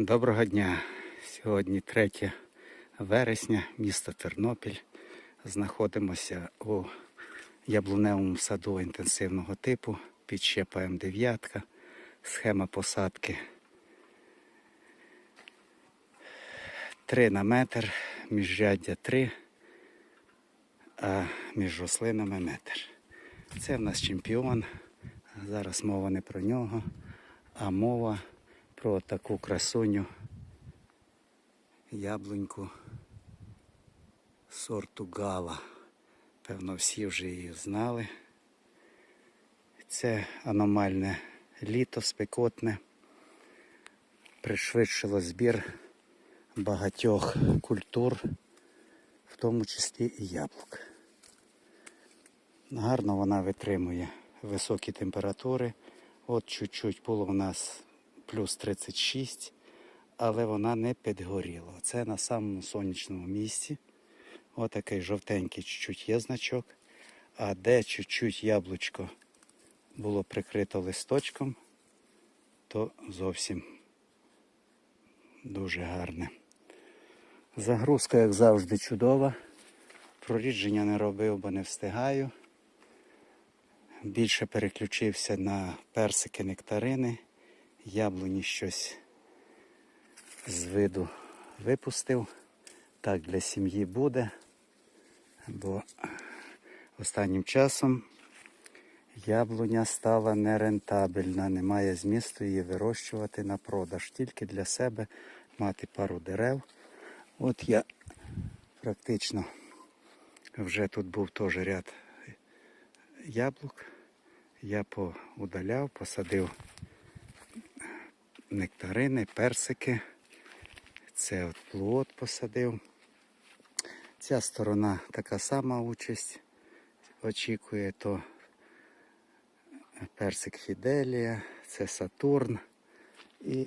Доброго дня. Сьогодні 3 вересня, місто Тернопіль. Знаходимося у яблуневому саду інтенсивного типу під щепа М9. Схема посадки 3 на метр, міжряддя 3, а між рослинами метр. Це в нас чемпіон. Зараз мова не про нього, а мова про таку красуню яблуньку сорту Гала. Певно, всі вже її знали. Це аномальне літо спекотне. Пришвидшило збір багатьох культур, в тому числі і яблук. Гарно вона витримує високі температури. От чуть-чуть було у нас плюс 36, але вона не підгоріла. Це на самому сонячному місці. Отакий жовтенький чуть-чуть є значок. А де чуть-чуть яблучко було прикрито листочком, то зовсім дуже гарне. Загрузка, як завжди, чудова. Прорідження не робив, бо не встигаю. Більше переключився на персики нектарини. Яблуні щось з виду випустив. Так для сім'ї буде, бо останнім часом яблуня стала нерентабельна, немає змісту її вирощувати на продаж, тільки для себе мати пару дерев. От я практично вже тут був теж ряд яблук. Я поудаляв, посадив нектарини, персики. Це от плод посадив. Ця сторона така сама участь очікує, то персик Фіделія, це Сатурн. І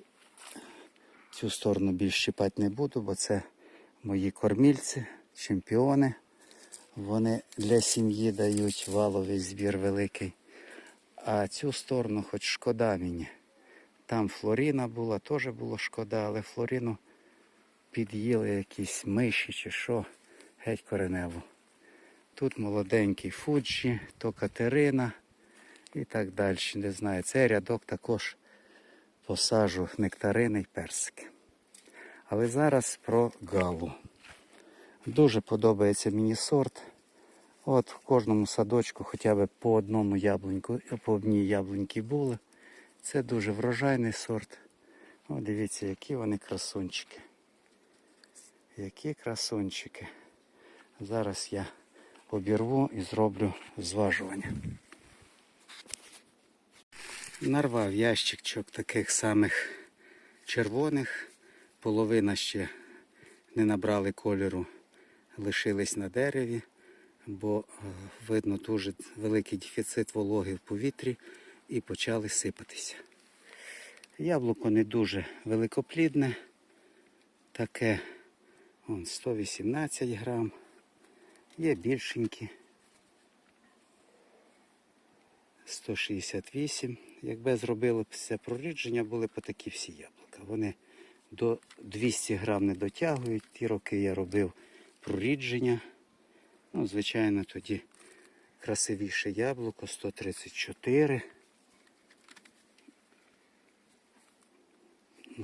цю сторону більш щипати не буду, бо це мої кормільці, чемпіони. Вони для сім'ї дають валовий збір великий. А цю сторону хоч шкода мені. Там Флоріна була, теж було шкода, але Флоріну під'їли якісь миші чи що, геть кореневу. Тут молоденький Фуджі, то Катерина і так далі. Не знаю. Цей рядок також посажу нектарини й персики. Але зараз про галу. Дуже подобається мені сорт. От в кожному садочку хоча б по одному яблуньку, по одній яблуньки були. Це дуже врожайний сорт. О, дивіться, які вони красунчики. Які красунчики. Зараз я обірву і зроблю зважування. Нарвав ящичок таких самих червоних. Половина ще не набрали кольору, лишились на дереві, бо е, видно дуже великий дефіцит вологи в повітрі і почали сипатися. Яблуко не дуже великоплідне, таке он, 118 грам, є більшенькі. 168. Якби зробили після прорідження, були б такі всі яблука. Вони до 200 грам не дотягують. Ті роки я робив прорідження. Ну, звичайно, тоді красивіше яблуко 134.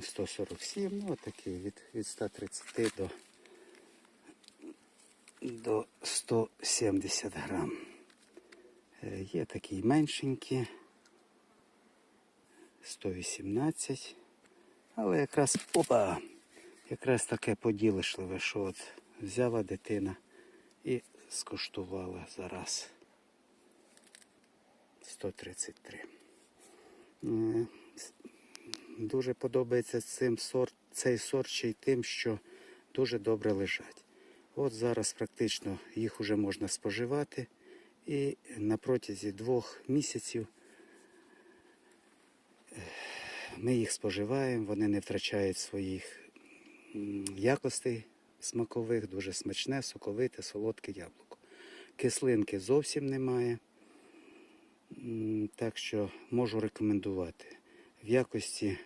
147, ну отакий від, від 130 до, до 170 грам. Е, Є такі меншенькі, 118. Але якраз опа! Якраз таке поділишливе, що от взяла дитина і скуштувала зараз 133. Дуже подобається цим сорт, цей сорт ще й тим, що дуже добре лежать. От зараз практично їх вже можна споживати. І на протязі двох місяців е, ми їх споживаємо, вони не втрачають своїх якостей смакових, дуже смачне, соковите, солодке яблуко. Кислинки зовсім немає. Так що можу рекомендувати. В якості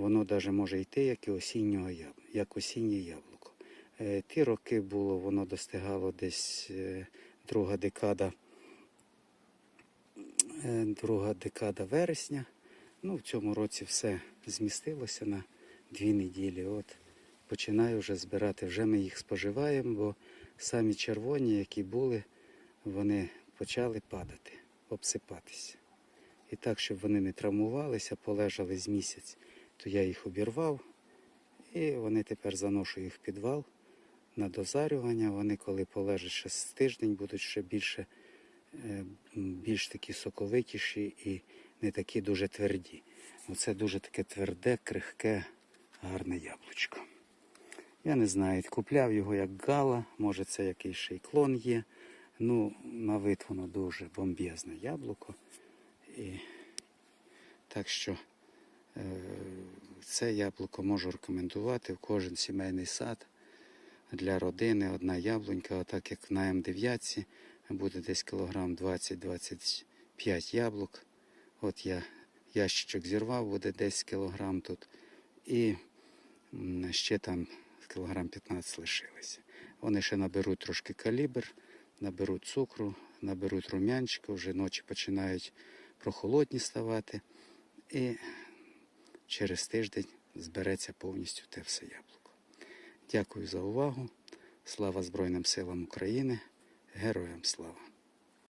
воно навіть може йти як і осіннього як осіннє яблуко. Е, Ті роки було, воно достигало десь е, друга декада, е, друга декада вересня. Ну, в цьому році все змістилося на дві неділі. От починаю вже збирати. Вже ми їх споживаємо, бо самі червоні, які були, вони почали падати, обсипатися. І так, щоб вони не травмувалися, полежали з місяць, то я їх обірвав. І вони тепер заношу їх в підвал на дозарювання. Вони, коли полежать ще з тиждень, будуть ще більше, е, більш такі соковитіші і не такі дуже тверді. Оце дуже таке тверде, крихке, гарне яблучко. Я не знаю, купляв його як гала, може це якийсь ще й клон є. Ну, на вид воно дуже бомбезне яблуко. І так що це яблуко можу рекомендувати в кожен сімейний сад для родини. Одна яблунька, отак як на М9 буде десь кілограм 20-25 яблук. От я ящичок зірвав, буде 10 кілограм тут. І ще там кілограм 15 лишилося. Вони ще наберуть трошки калібр, наберуть цукру, наберуть рум'янчика, вже ночі починають прохолодні ставати. І через тиждень збереться повністю те все яблуко. Дякую за увагу. Слава Збройним силам України. Героям слава!